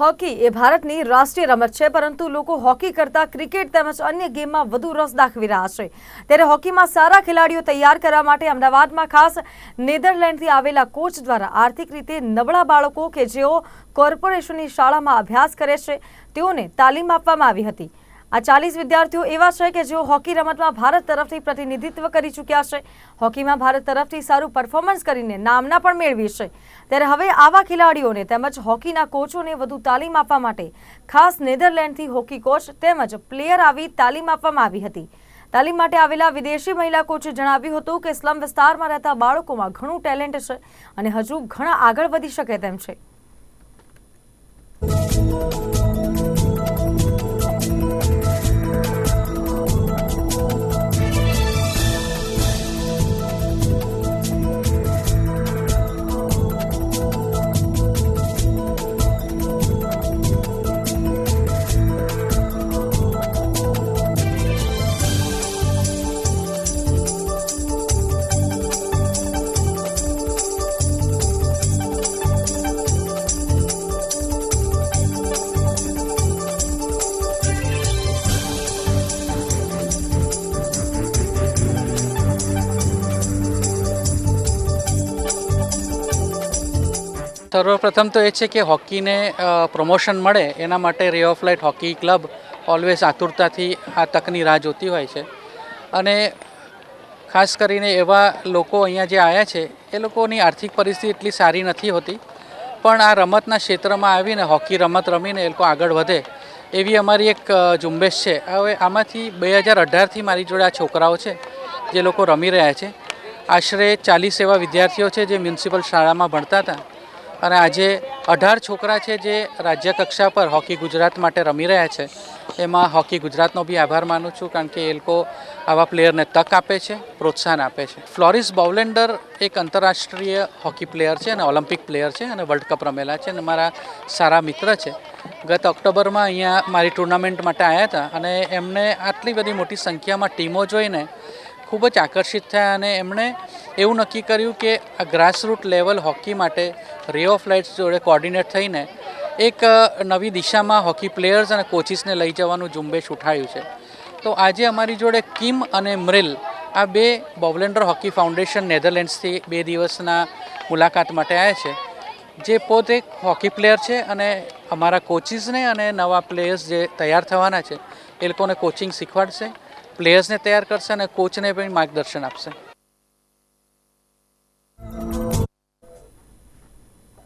Hockey એ ભારતની રાષ્ટ્રીય રમત છે, પરંતુ લોકો હોકી કરતા ક્રિકેટ તેમજ અન્ય ગેમમાં વધુ રસ દાખવી રહ્યા છે. ત્યારે હોકીમાં સારા ખેલાડીઓ તૈયાર કરવા માટે અમદાવાદમાં ખાસ નેધરલેન્ડથી આવેલા કોચ દ્વારા આર્થિક રીતે નબળા બાળકો કે જેઓ કોર્પોરેશનની શાળામાં અભ્યાસ કરે છે, તેઓને તાલીમ આપવામાં આવી હતી. આ ચાલીસ વિદ્યાર્થીઓ એવા છે કે જેઓ હોકી રમતમાં ભારત તરફથી પ્રતિનિધિત્વ કરી ચૂક્યા છે. હોકીમાં ભારત તરફથી સારું પરફોર્મન્સ કરીને નામના પણ મેળવી છે ત્યારે હવે આવા ખેલાડીઓને તેમજ હોકીના કોચોને વધુ તાલીમ આપવા માટે ખાસ નેધરલેન્ડથી હોકી કોચ તેમજ પ્લેયર આવી તાલીમ આપવામાં આવી હતી. તાલીમ માટે આવેલા વિદેશી મહિલા કોચે જણાવ્યું હતું કે સ્લમ વિસ્તારમાં રહેતા બાળકોમાં ઘણું ટેલેન્ટ છે અને હજુ ઘણા આગળ વધી શકે તેમ છે. સર્વપ્રથમ તો એ છે કે હોકીને પ્રમોશન મળે, એના માટે ray of light hockey club always આતુરતાથી આ તકની રાહ જોતી હોય છે. અને ખાસ કરીને એવા લોકો અહીંયા જે આવ્યા છે, એ લોકોની આર્થિક પરિસ્થિતિ એટલી સારી નથી હોતી. પણ આ રમતના ક્ષેત્રમાં આવીને, હોકી રમત રમીને એ લોકો આગળ વધે, એવી અમારી એક ઝુંબેશ છે. હવે આમાંથી બે હજાર અઢારથી મારી જોડે આ છોકરાઓ છે, જે લોકો રમી રહ્યા છે. આશરે ચાલીસ એવા વિદ્યાર્થીઓ છે જે મ્યુનિસિપલ શાળામાં ભણતા હતા. અને આજે અઢાર છોકરા છે જે રાજ્ય કક્ષા પર હોકી ગુજરાત માટે રમી રહ્યા છે. એમાં હોકી ગુજરાતનો બી આભાર માનું છું કારણ કે એ લોકો આવા પ્લેયરને તક આપે છે, પ્રોત્સાહન આપે છે. ફ્લોરિસ બાઉલેન્ડર એક આંતરરાષ્ટ્રીય હોકી પ્લેયર છે અને ઓલિમ્પિક પ્લેયર છે અને વર્લ્ડ કપ રમેલા છે અને મારા સારા મિત્ર છે. ગત ઓક્ટોબરમાં અહીંયા મારી ટુર્નામેન્ટ માટે આવ્યા હતા અને એમને આટલી બધી મોટી સંખ્યામાં ટીમો જોઈને ખૂબ જ આકર્ષિત થયા અને એમણે એવું નક્કી કર્યું કે આ ગ્રાસરૂટ લેવલ હોકી માટે રે ઓફ લાઇટ્સ જોડે કોર્ડિનેટ થઈને એક નવી દિશામાં હોકી પ્લેયર્સ અને કોચિસને લઈ જવાનું ઝુંબેશ ઉઠાવ્યું છે. તો આજે અમારી જોડે કિમ અને મૃલ, આ બે બોવલેન્ડર હોકી ફાઉન્ડેશન નેધરલેન્ડ્સથી બે દિવસના મુલાકાત માટે આવ્યા છે. જે પોતે હોકી પ્લેયર છે અને અમારા કોચિસને અને નવા પ્લેયર્સ જે તૈયાર થવાના છે, એ લોકોને કોચિંગ શીખવાડશે. પ્લેયર્સને તૈયાર કરશે અને કોચને પણ માર્ગદર્શન આપશે.